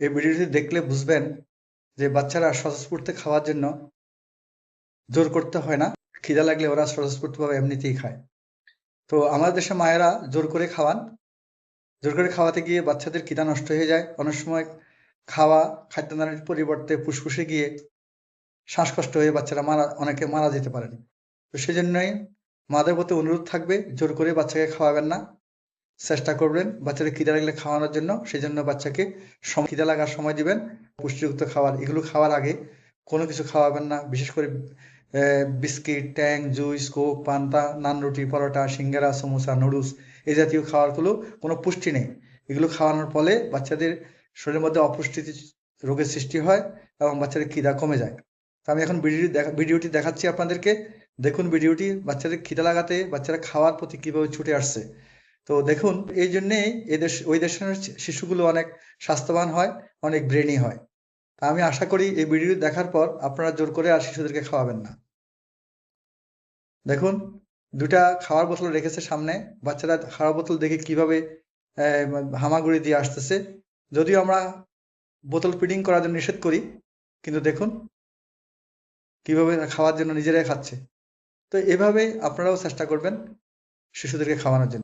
এই ভিডিওটি দেখলে বুঝবেন যে বাচ্চারা স্বতঃস্ফূর্তে খাওয়ার জন্য জোর করতে হয় না। খিদা লাগলে ওরা স্বতঃস্ফূর্তভাবে এমনিতেই খায়। তো আমাদের দেশে মায়েরা জোর করে খাওয়ান। জোর করে খাওয়াতে গিয়ে বাচ্চাদের খিদা নষ্ট হয়ে যায়। অনেক সময় খাওয়া খাদ্যদানের পরিবর্তে ফুসফুসে গিয়ে শ্বাসকষ্ট হয়ে বাচ্চারা মারা, অনেকে মারা যেতে পারেন। তো সেই জন্যই মাদের প্রতি অনুরোধ থাকবে, জোর করে বাচ্চাকে খাওয়াবেন না। চেষ্টা করবেন বাচ্চাদের খিদা লাগলে খাওয়ানোর জন্য। সেই জন্য বাচ্চাকে খিদা লাগার সময় দিবেন, পুষ্টিযুক্ত খাবার। এগুলো খাওয়ার আগে কোনো কিছু খাওয়াবেন না। বিশেষ করে বিস্কিট, ট্যাং, জুস, কোক, পান্তা, নান, রুটি, পরোটা, সিঙ্গারা, সমোসা, নুডলস এই জাতীয় খাবারগুলো কোনো পুষ্টি নেই। এগুলো খাওয়ানোর ফলে বাচ্চাদের শরীরের মধ্যে অপুষ্টি রোগের সৃষ্টি হয় এবং বাচ্চাদের খিদা কমে যায়। তো আমি এখন ভিডিওটি দেখা ভিডিওটি দেখাচ্ছি আপনাদেরকে। দেখুন ভিডিওটি, বাচ্চাদের খিদা লাগাতে, বাচ্চারা খাওয়ার প্রতি কীভাবে ছুটে আসছে। তো দেখুন, এই জন্যেই এই দেশ, ওই দেশের শিশুগুলো অনেক স্বাস্থ্যবান হয়, অনেক ব্রেনি হয়। তা আমি আশা করি এই ভিডিও দেখার পর আপনারা জোর করে আর শিশুদেরকে খাওয়াবেন না। দেখুন দুটা খাওয়ার বোতল রেখেছে সামনে, বাচ্চারা খাওয়ার বোতল দেখে কীভাবে হামাগুড়ি দিয়ে আসতেছে। যদিও আমরা বোতল ফিডিং করার জন্য নিষেধ করি, কিন্তু দেখুন, কীভাবে খাওয়ার জন্য নিজেরাই খাচ্ছে। তো এভাবে আপনারাও চেষ্টা করবেন শিশুদেরকে খাওয়ানোর জন্য।